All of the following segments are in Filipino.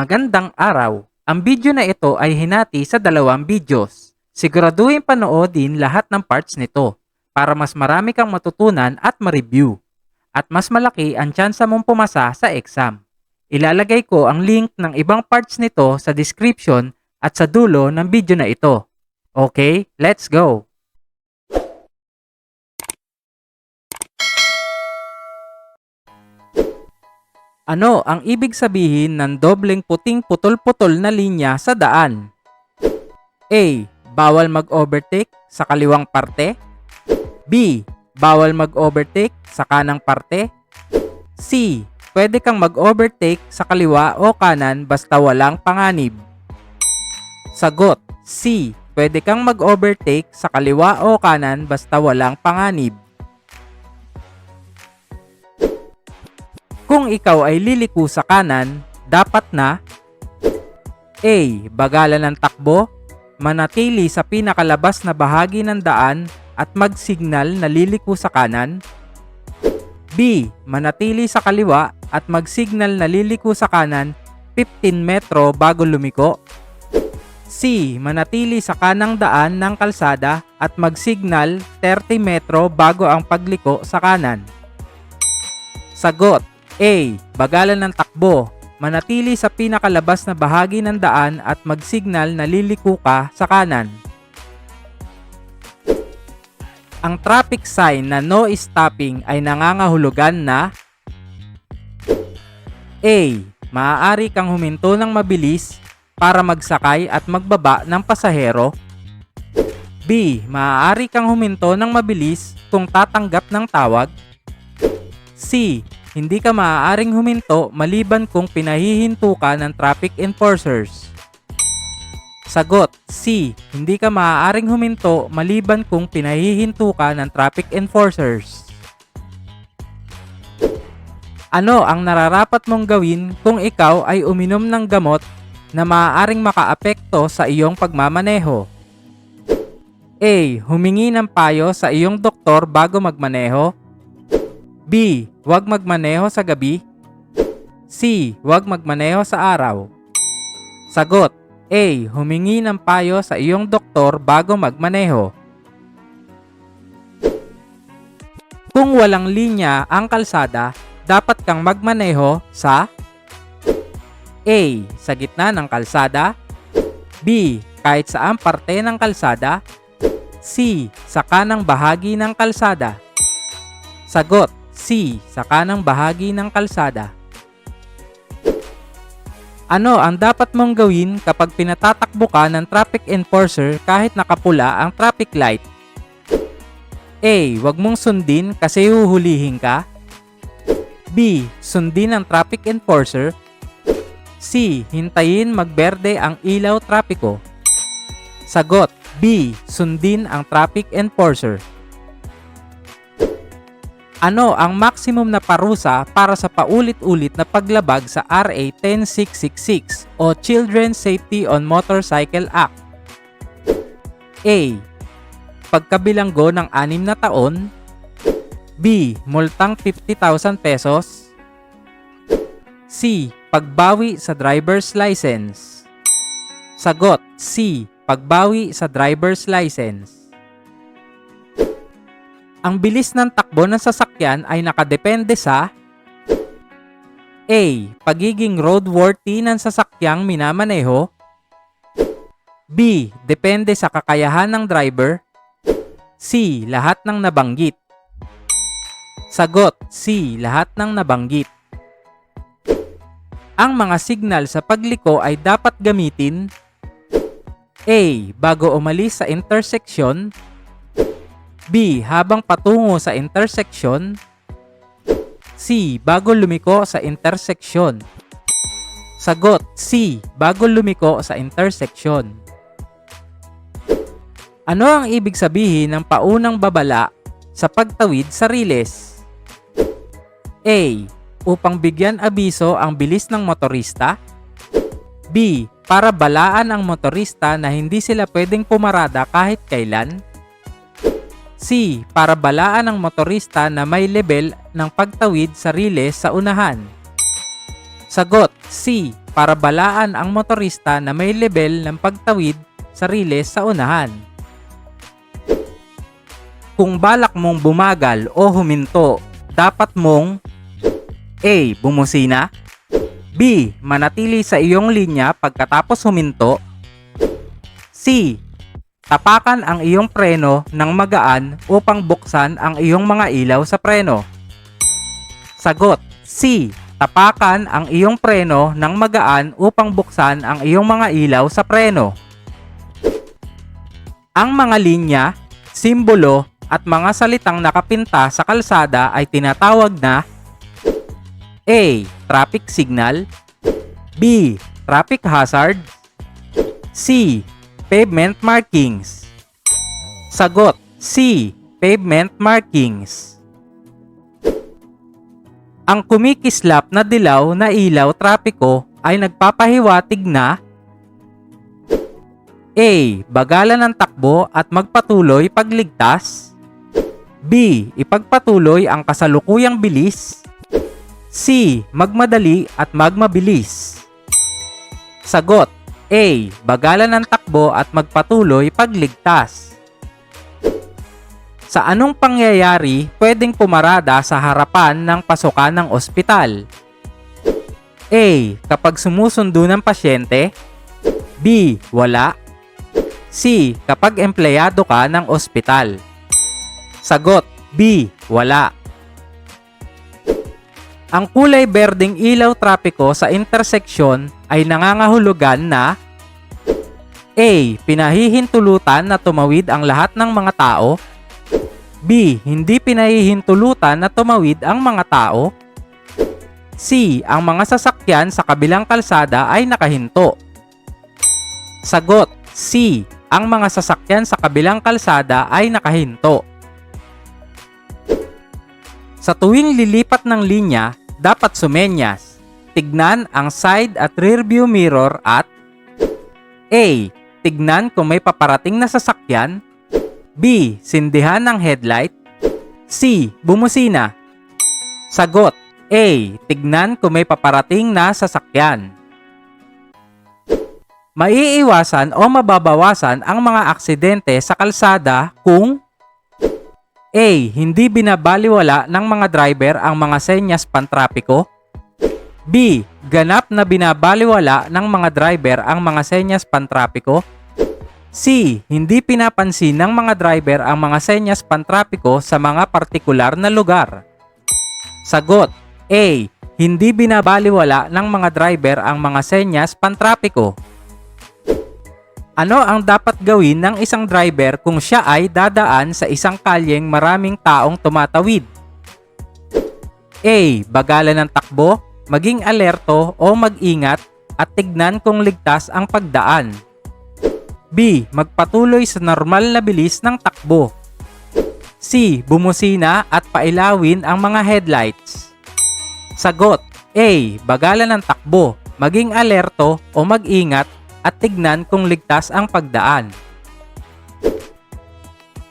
Magandang araw! Ang video na ito ay hinati sa dalawang videos. Siguraduhin panoodin lahat ng parts nito para mas marami kang matutunan at ma-review. At mas malaki ang tsansa mong pumasa sa exam. Ilalagay ko ang link ng ibang parts nito sa description at sa dulo ng video na ito. Okay, let's go! Ano ang ibig sabihin ng dobleng puting putol-putol na linya sa daan? A. Bawal mag-overtake sa kaliwang parte. B. Bawal mag-overtake sa kanang parte. C. Pwede kang mag-overtake sa kaliwa o kanan basta walang panganib. Sagot. C. Pwede kang mag-overtake sa kaliwa o kanan basta walang panganib. Ikaw ay liliko sa kanan, dapat na A. Bagalan ng takbo, manatili sa pinakalabas na bahagi ng daan at mag-signal na liliko sa kanan. B. Manatili sa kaliwa at mag-signal na liliko sa kanan 15 metro bago lumiko. C. Manatili sa kanang daan ng kalsada at mag-signal 30 metro bago ang pagliko sa kanan. Sagot A. Bagalan ng takbo. Manatili sa pinakalabas na bahagi ng daan at mag-signal na liliko ka sa kanan. Ang traffic sign na no stopping ay nangangahulugan na A. Maaari kang huminto ng mabilis para magsakay at magbaba ng pasahero. B. Maaari kang huminto ng mabilis kung tatanggap ng tawag. C. Hindi ka maaaring huminto maliban kung pinahihinto ka ng traffic enforcers. Sagot C. Hindi ka maaaring huminto maliban kung pinahihinto ka ng traffic enforcers. Ano ang nararapat mong gawin kung ikaw ay uminom ng gamot na maaaring makaapekto sa iyong pagmamaneho? A. Humingi ng payo sa iyong doktor bago magmaneho. B. Huwag magmaneho sa gabi. C. Huwag magmaneho sa araw. Sagot A. Humingi ng payo sa iyong doktor bago magmaneho. Kung walang linya ang kalsada, dapat kang magmaneho sa A. Sa gitna ng kalsada B. Kahit saang parte ng kalsada C. Sa kanang bahagi ng kalsada Sagot C. Sa kanang bahagi ng kalsada Ano ang dapat mong gawin kapag pinatatakbo ka ng traffic enforcer kahit nakapula ang traffic light? A. Huwag mong sundin kasi huhulihin ka. B. Sundin ang traffic enforcer. C. Hintayin magberde ang ilaw trapiko. Sagot B. Sundin ang traffic enforcer. Ano ang maximum na parusa para sa paulit-ulit na paglabag sa RA 10666 o Children's Safety on Motorcycle Act? A. Pagkabilanggo ng 6 na taon B. Multang 50,000 pesos C. Pagbawi sa driver's license Sagot C. Pagbawi sa driver's license Ang bilis ng takbo ng sasakyan ay nakadepende sa A. Pagiging roadworthy ng sasakyang minamaneho B. Depende sa kakayahan ng driver C. Lahat ng nabanggit Sagot C. Lahat ng nabanggit. Ang mga signal sa pagliko ay dapat gamitin A. Bago umalis sa intersection B. Habang patungo sa intersection C. Bago lumiko sa intersection Sagot C. Bago lumiko sa intersection Ano ang ibig sabihin ng paunang babala sa pagtawid sa riles? A. Upang bigyan abiso ang bilis ng motorista. B. Para balaan ang motorista na hindi sila pwedeng pumarada kahit kailan. C. Para balaan ang motorista na may level ng pagtawid sa riles sa unahan. Sagot C. Para balaan ang motorista na may level ng pagtawid sa riles sa unahan. Kung balak mong bumagal o huminto, dapat mong A. Bumusina B. Manatili sa iyong linya pagkatapos huminto C. Tapakan ang iyong preno ng magaan upang buksan ang iyong mga ilaw sa preno. Sagot C. Tapakan ang iyong preno ng magaan upang buksan ang iyong mga ilaw sa preno. Ang mga linya, simbolo at mga salitang nakapinta sa kalsada ay tinatawag na A. Traffic signal B. Traffic hazard C. Pavement markings Sagot C. Pavement markings Ang kumikislap na dilaw na ilaw trapiko ay nagpapahiwatig na A. Bagalan ng takbo at magpatuloy pagligtas B. Ipagpatuloy ang kasalukuyang bilis C. Magmadali at magmabilis Sagot A. Bagalan ng takbo at magpatuloy pagligtas Sa anong pangyayari pwedeng pumarada sa harapan ng pasukan ng ospital? A. Kapag sumusundo ng pasyente B. Wala C. Kapag empleyado ka ng ospital Sagot B. Wala ang kulay berdeng ilaw trapiko sa interseksyon ay nangangahulugan na A. Pinahihintulutan na tumawid ang lahat ng mga tao B. Hindi pinahihintulutan na tumawid ang mga tao C. Ang mga sasakyan sa kabilang kalsada ay nakahinto Sagot C. Ang mga sasakyan sa kabilang kalsada ay nakahinto Sa tuwing lilipat ng linya, dapat sumenyas. Tignan ang side at rear view mirror at A. Tignan kung may paparating na sasakyan B. Sindihan ng headlight C. Bumusina Sagot A. Tignan kung may paparating na sasakyan Maiiwasan o mababawasan ang mga aksidente sa kalsada kung A. Hindi binabaliwala ng mga driver ang mga senyas pantrapiko. B. Ganap na binabaliwala ng mga driver ang mga senyas pantrapiko. C. Hindi pinapansin ng mga driver ang mga senyas pantrapiko sa mga partikular na lugar. Sagot A. Hindi binabaliwala ng mga driver ang mga senyas pantrapiko. Ano ang dapat gawin ng isang driver kung siya ay dadaan sa isang kalyeng maraming taong tumatawid? A. Bagalan ng takbo, maging alerto o mag-ingat at tignan kung ligtas ang pagdaan. B. Magpatuloy sa normal na bilis ng takbo. C. Bumusina at pailawin ang mga headlights. Sagot A. Bagalan ng takbo, maging alerto o mag-ingat at tignan kung ligtas ang pagdaan.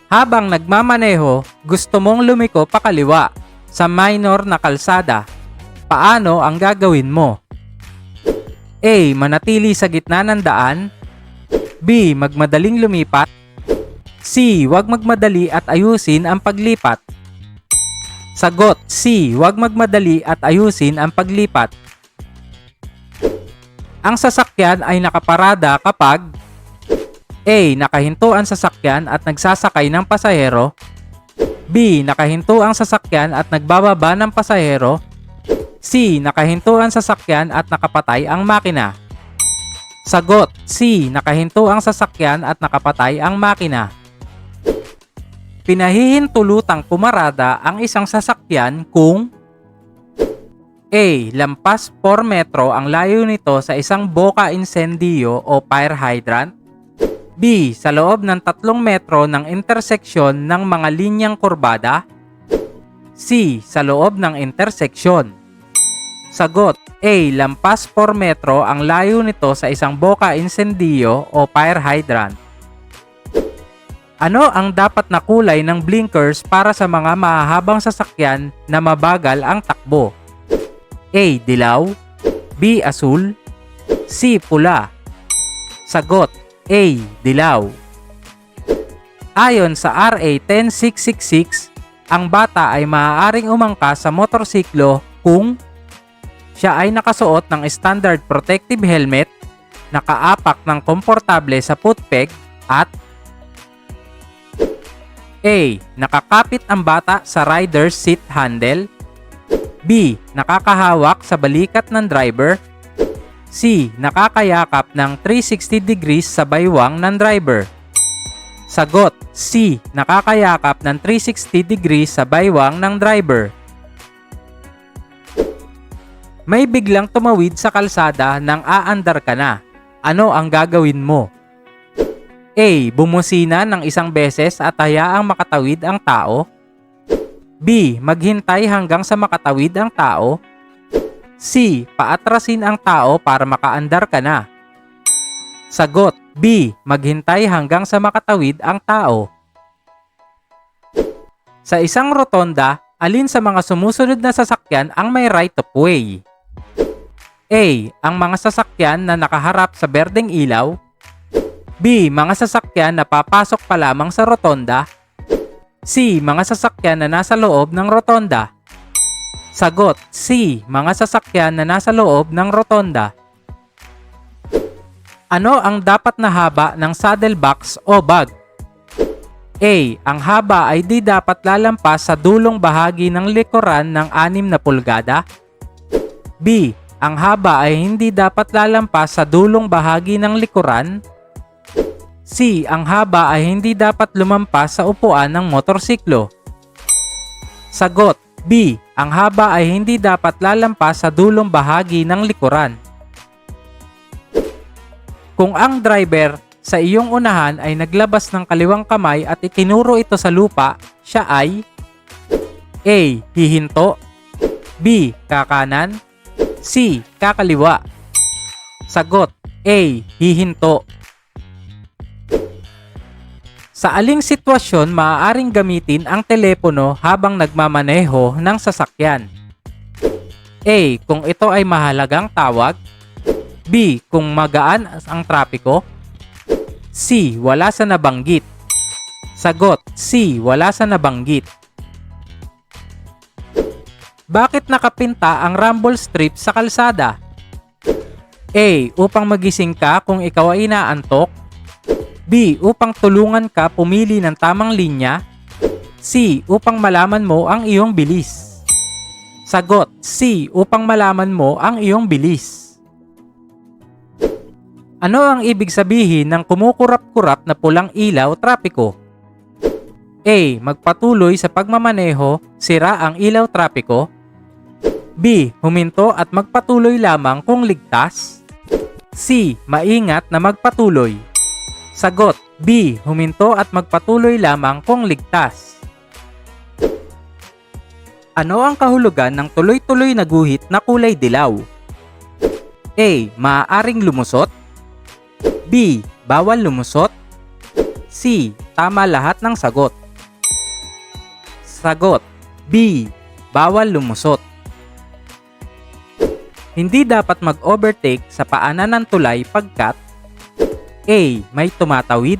Habang nagmamaneho, gusto mong lumiko pakaliwa sa minor na kalsada. Paano ang gagawin mo? A. Manatili sa gitna ng daan. B. Magmadaling lumipat. C. Huwag magmadali at ayusin ang paglipat. Sagot C. Huwag magmadali at ayusin ang paglipat. Ang sasakyan ay nakaparada kapag A. Nakahinto ang sasakyan at nagsasakay ng pasahero B. Nakahinto ang sasakyan at nagbababa ng pasahero C. Nakahinto ang sasakyan at nakapatay ang makina Sagot C. Nakahinto ang sasakyan at nakapatay ang makina Pinahihintulutang pumarada ang isang sasakyan kung A. Lampas 4 metro ang layo nito sa isang boka insendiyo o fire hydrant. B. Sa loob ng 3 metro ng interseksyon ng mga linyang kurbada. C. Sa loob ng interseksyon. Sagot A. Lampas 4 metro ang layo nito sa isang boka insendiyo o fire hydrant. Ano ang dapat na kulay ng blinkers para sa mga mahahabang sasakyan na mabagal ang takbo? A. Dilaw B. Asul C. Pula Sagot A. Dilaw Ayon sa RA 10666, ang bata ay maaaring umangkas sa motorsiklo kung siya ay nakasuot ng standard protective helmet, nakaapak ng komportable sa footpeg at A. Nakakapit ang bata sa rider's seat handle B. Nakakahawak sa balikat ng driver C. Nakakayakap ng 360 degrees sa baywang ng driver Sagot C. Nakakayakap ng 360 degrees sa baywang ng driver May biglang tumawid sa kalsada nang aandar ka na. Ano ang gagawin mo? A. Bumusina ng isang beses at hayaang makatawid ang tao. B. Maghintay hanggang sa makatawid ang tao. C. Paatrasin ang tao para makaandar ka na. Sagot B. Maghintay hanggang sa makatawid ang tao. Sa isang rotonda, alin sa mga sumusunod na sasakyan ang may right of way? A. Ang mga sasakyan na nakaharap sa berdeng ilaw. B. Mga sasakyan na papasok pa lamang sa rotonda. C. Mga sasakyan na nasa loob ng rotonda. Sagot C. Mga sasakyan na nasa loob ng rotonda. Ano ang dapat na haba ng saddlebox o bag? A. Ang haba ay di dapat lalampas sa dulong bahagi ng likuran ng 6 na pulgada. B. Ang haba ay hindi dapat lalampas sa dulong bahagi ng likuran. C. Ang haba ay hindi dapat lumampas sa upuan ng motorsiklo. Sagot B. Ang haba ay hindi dapat lalampas sa dulong bahagi ng likuran. Kung ang driver sa iyong unahan ay naglabas ng kaliwang kamay at itinuro ito sa lupa, siya ay A. Hihinto B. Kakanan C. Kakaliwa Sagot A. Hihinto Sa aling sitwasyon maaaring gamitin ang telepono habang nagmamaneho ng sasakyan? A. Kung ito ay mahalagang tawag B. Kung magaan ang trapiko C. Wala sa nabanggit Sagot C. Wala sa nabanggit Bakit nakapinta ang rumble strip sa kalsada? A. Upang magising ka kung ikaw ay inaantok B. Upang tulungan ka pumili ng tamang linya. C. Upang malaman mo ang iyong bilis. Sagot C. Upang malaman mo ang iyong bilis. Ano ang ibig sabihin ng kumukurap-kurap na pulang ilaw trapiko? A. Magpatuloy sa pagmamaneho, sira ang ilaw trapiko. B. Huminto at magpatuloy lamang kung ligtas. C. Maingat na magpatuloy. Sagot B. Huminto at magpatuloy lamang kung ligtas. Ano ang kahulugan ng tuloy-tuloy na guhit na kulay dilaw? A. Maaaring lumusot B. Bawal lumusot C. Tama lahat ng sagot Sagot B. Bawal lumusot Hindi dapat mag-overtake sa paanan ng tulay pagkat A. May tumatawid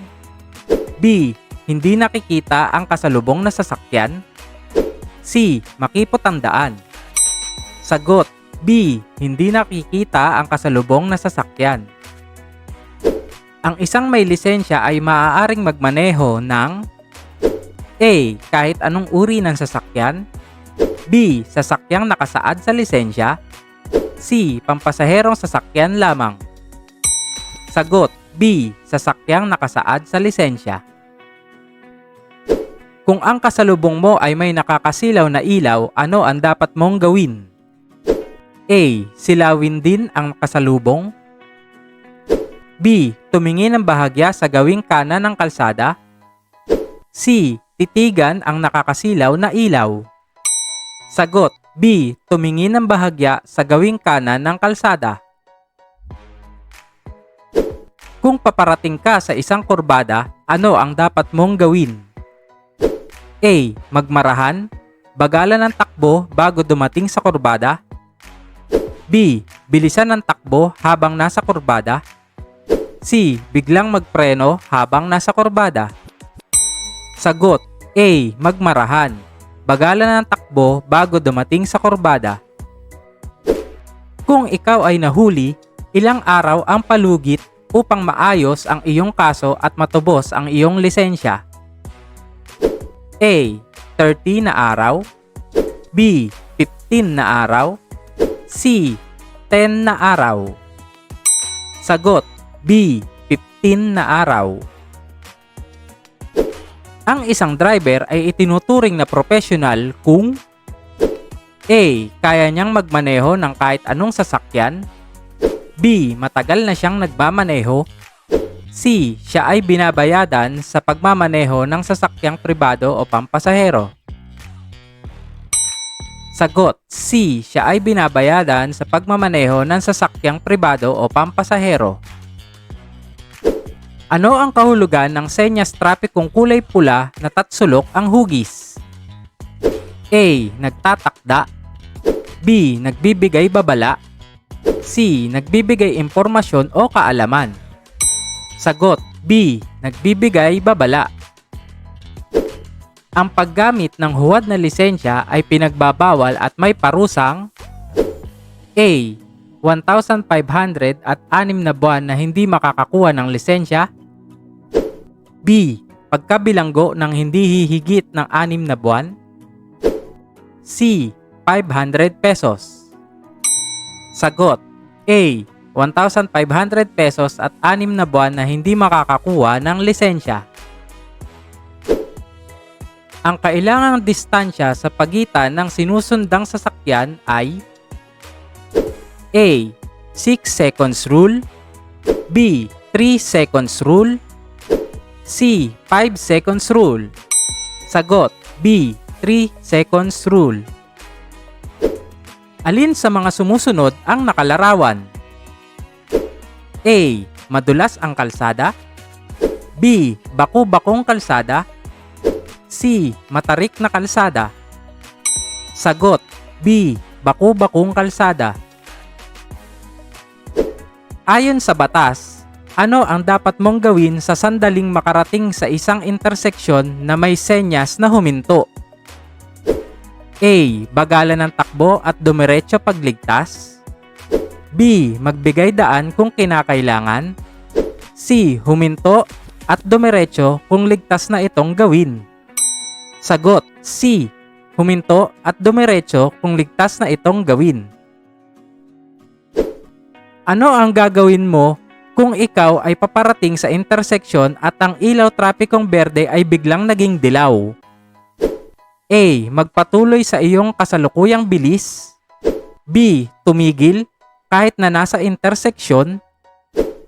B. Hindi nakikita ang kasalubong na sasakyan C. Makipot ang daan Sagot B. Hindi nakikita ang kasalubong na sasakyan Ang isang may lisensya ay maaaring magmaneho ng A. Kahit anong uri ng sasakyan B. Sasakyang nakasaad sa lisensya C. Pampasaherong sasakyan lamang Sagot B. Sasakyang nakasaad sa lisensya. Kung ang kasalubong mo ay may nakakasilaw na ilaw, ano ang dapat mong gawin? A. Silawin din ang kasalubong. B. Tumingin ng bahagya sa gawing kanan ng kalsada. C. Titigan ang nakakasilaw na ilaw. Sagot B. Tumingin ng bahagya sa gawing kanan ng kalsada. Kung paparating ka sa isang kurbada, ano ang dapat mong gawin? A. Magmarahan, bagalan ng takbo bago dumating sa kurbada. B. bilisan ng takbo habang nasa kurbada? C. Biglang magpreno habang nasa kurbada? Sagot A. Magmarahan. Bagalan ng takbo bago dumating sa kurbada. Kung ikaw ay nahuli, ilang araw ang palugit upang maayos ang iyong kaso at matubos ang iyong lisensya? A. 30 na araw B. 15 na araw C. 10 na araw Sagot B. 15 na araw Ang isang driver ay itinuturing na professional kung A. Kaya niyang magmaneho ng kahit anong sasakyan B. Matagal na siyang nagmamaneho C. Siya ay binabayadan sa pagmamaneho ng sasakyang pribado o pampasahero. Sagot C. Siya ay binabayadan sa pagmamaneho ng sasakyang pribado o pampasahero. Ano ang kahulugan ng senyas trapikong kulay pula na tatsulok ang hugis? A. Nagtatakda B. Nagbibigay babala C. Nagbibigay impormasyon o kaalaman Sagot B. Nagbibigay babala Ang paggamit ng huwad na lisensya ay pinagbabawal at may parusang A. 1,500 at 6 na buwan na hindi makakakuha ng lisensya B. Pagkabilanggo ng hindi hihigit ng 6 na buwan C. 500 pesos Sagot A. 1,500 pesos at 6 na buwan na hindi makakakuha ng lisensya. Ang kailangang distansya sa pagitan ng sinusundang sasakyan ay A. 6 seconds rule B. 3 seconds rule C. 5 seconds rule Sagot B. 3 seconds rule Alin sa mga sumusunod ang nakalarawan? A. Madulas ang kalsada B. Baku-bakong kalsada C. Matarik na kalsada Sagot B. Baku-bakong kalsada Ayon sa batas, ano ang dapat mong gawin sa sandaling makarating sa isang interseksyon na may senyas na huminto? A. Bagalan ng takbo at dumiretso pagligtas. B. Magbigay daan kung kinakailangan. C. Huminto at dumiretso kung ligtas na itong gawin. Sagot C. Huminto at dumiretso kung ligtas na itong gawin. Ano ang gagawin mo kung ikaw ay paparating sa interseksyon at ang ilaw trapikong berde ay biglang naging dilaw? A. Magpatuloy sa iyong kasalukuyang bilis. B. Tumigil kahit na nasa interseksyon.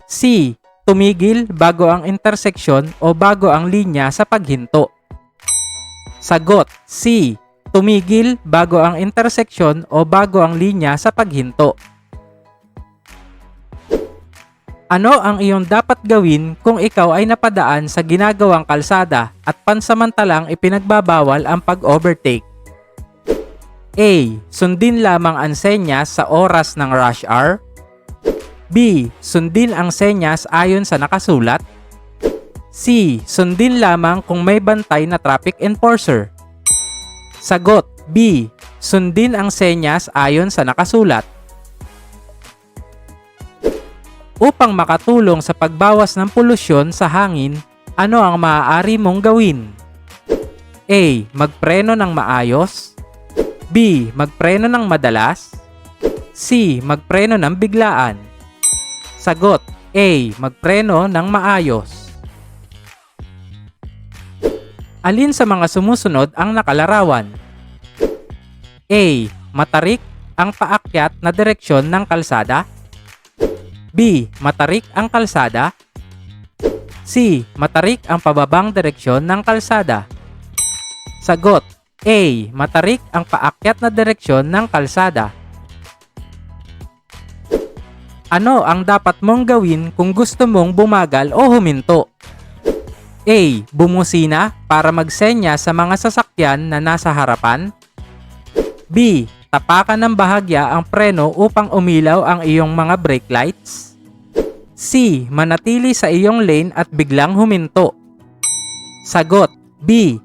C. Tumigil bago ang interseksyon o bago ang linya sa paghinto. Sagot C. Tumigil bago ang interseksyon o bago ang linya sa paghinto. Ano ang iyong dapat gawin kung ikaw ay napadaan sa ginagawang kalsada at pansamantalang ipinagbabawal ang pag-overtake? A. Sundin lamang ang senyas sa oras ng rush hour. B. Sundin ang senyas ayon sa nakasulat. C. Sundin lamang kung may bantay na traffic enforcer. Sagot B. Sundin ang senyas ayon sa nakasulat. Upang makatulong sa pagbawas ng polusyon sa hangin, ano ang maaari mong gawin? A. Magpreno ng maayos. B. Magpreno ng madalas. C. Magpreno ng biglaan. Sagot A. Magpreno ng maayos. Alin sa mga sumusunod ang nakalarawan? A. Matarik ang paakyat na direksyon ng kalsada. B. Matarik ang kalsada. C. Matarik ang pababang direksyon ng kalsada. Sagot A. Matarik ang paakyat na direksyon ng kalsada. Ano ang dapat mong gawin kung gusto mong bumagal o huminto? A. Bumusina para magsenya sa mga sasakyan na nasa harapan. B. tapakan ng bahagya ang preno upang umilaw ang iyong mga brake lights? C. Manatili sa iyong lane at biglang huminto. Sagot B.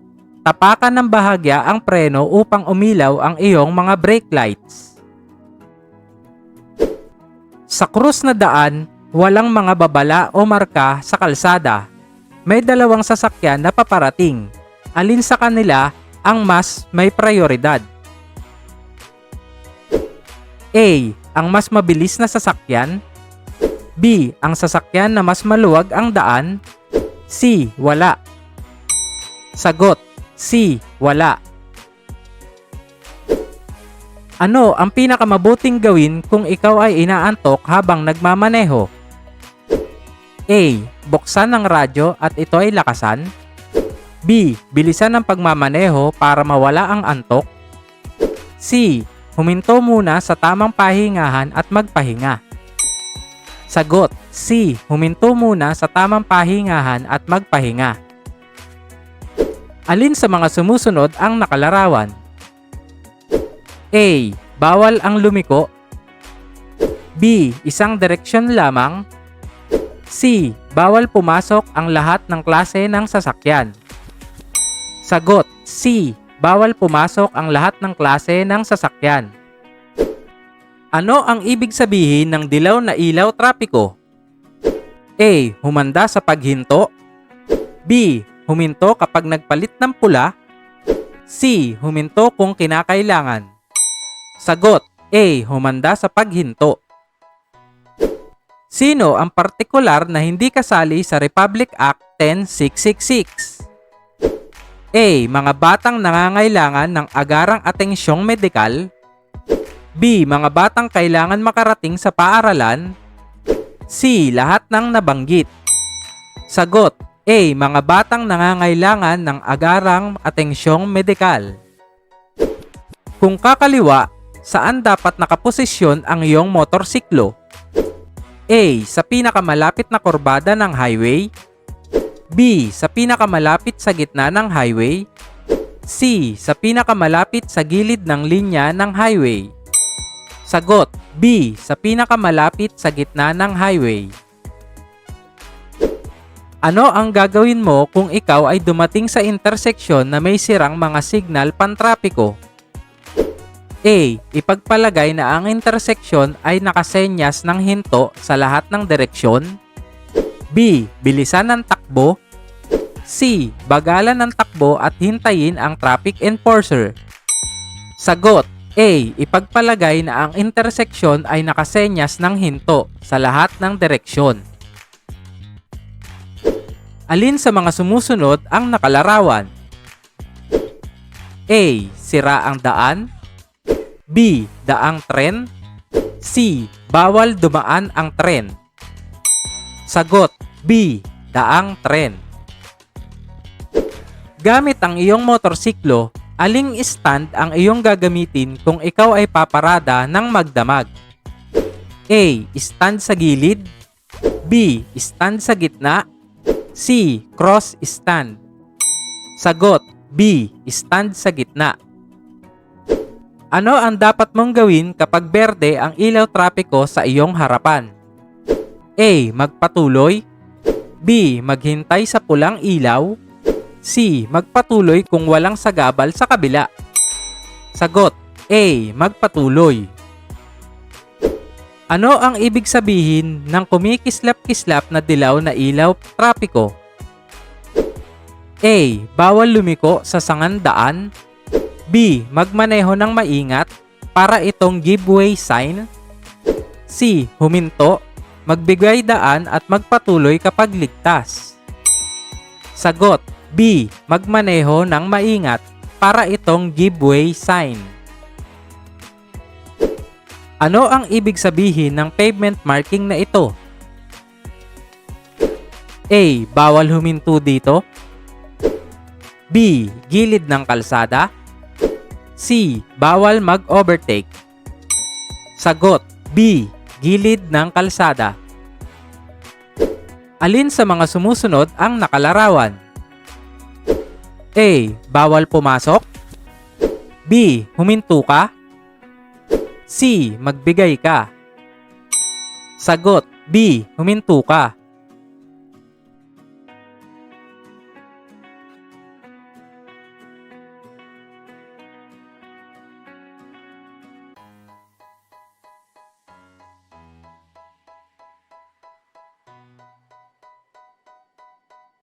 Tapakan ng bahagya ang preno upang umilaw ang iyong mga brake lights. Sa krus na daan, walang mga babala o marka sa kalsada. May dalawang sasakyan na paparating. Alin sa kanila ang mas may prioridad? A. Ang mas mabilis na sasakyan B. Ang sasakyan na mas maluwag ang daan C. Wala Sagot C. Wala Ano ang pinakamabuting gawin kung ikaw ay inaantok habang nagmamaneho? A. Buksan ang radyo at ito ay lakasan B. Bilisan ang pagmamaneho para mawala ang antok C. Huminto muna sa tamang pahingahan at magpahinga. Sagot C. Huminto muna sa tamang pahingahan at magpahinga. Alin sa mga sumusunod ang nakalarawan? A. Bawal ang lumiko. B. Isang direksyon lamang. C. Bawal pumasok ang lahat ng klase ng sasakyan. Sagot C. Bawal pumasok ang lahat ng klase ng sasakyan. Ano ang ibig sabihin ng dilaw na ilaw trapiko? A. Humanda sa paghinto. B. Huminto kapag nagpalit ng pula. C. Huminto kung kinakailangan. Sagot A. Humanda sa paghinto. Sino ang partikular na hindi kasali sa Republic Act 10666? A. Mga batang nangangailangan ng agarang atensyong medikal. B. Mga batang kailangan makarating sa paaralan. C. Lahat ng nabanggit. Sagot A. Mga batang nangangailangan ng agarang atensyong medikal. Kung kakaliwa, saan dapat nakaposisyon ang iyong motorsiklo? A. Sa pinakamalapit na kurbada ng highway. B. Sa pinakamalapit sa gitna ng highway. C. Sa pinakamalapit sa gilid ng linya ng highway. Sagot B. Sa pinakamalapit sa gitna ng highway. Ano ang gagawin mo kung ikaw ay dumating sa interseksyon na may sirang mga signal pantrapiko? A. Ipagpalagay na ang interseksyon ay nakasenyas ng hinto sa lahat ng direksyon. B. Bilisan ng takbo. C. Bagalan ng takbo at hintayin ang traffic enforcer. Sagot A. Ipagpalagay na ang interseksyon ay nakasenyas ng hinto sa lahat ng direksyon. Alin sa mga sumusunod ang nakalarawan? A. Sira ang daan. B. Daang tren. C. Bawal dumaan ang tren. Sagot B. Daang tren. Gamit ang iyong motorsiklo, aling stand ang iyong gagamitin kung ikaw ay paparada ng magdamag? A. Stand sa gilid. B. Stand sa gitna. C. Cross stand. Sagot B. Stand sa gitna. Ano ang dapat mong gawin kapag berde ang ilaw trapiko sa iyong harapan? A. Magpatuloy. B. Maghintay sa pulang ilaw. C. Magpatuloy kung walang sagabal sa kabila. Sagot A. Magpatuloy. Ano ang ibig sabihin ng kumikislap-kislap na dilaw na ilaw trapiko? A. Bawal lumiko sa sangandaan. B. Magmaneho ng maingat para itong giveaway sign. C. Huminto, magbigay daan at magpatuloy kapag ligtas. Sagot B. Magmaneho ng maingat para itong giveaway sign. Ano ang ibig sabihin ng pavement marking na ito? A. Bawal huminto dito. B. Gilid ng kalsada. C. Bawal mag-overtake. Sagot B. Gilid ng kalsada. Alin sa mga sumusunod ang nakalarawan? A. Bawal pumasok. B. Huminto ka. C. Magbigay ka. Sagot B. Huminto ka.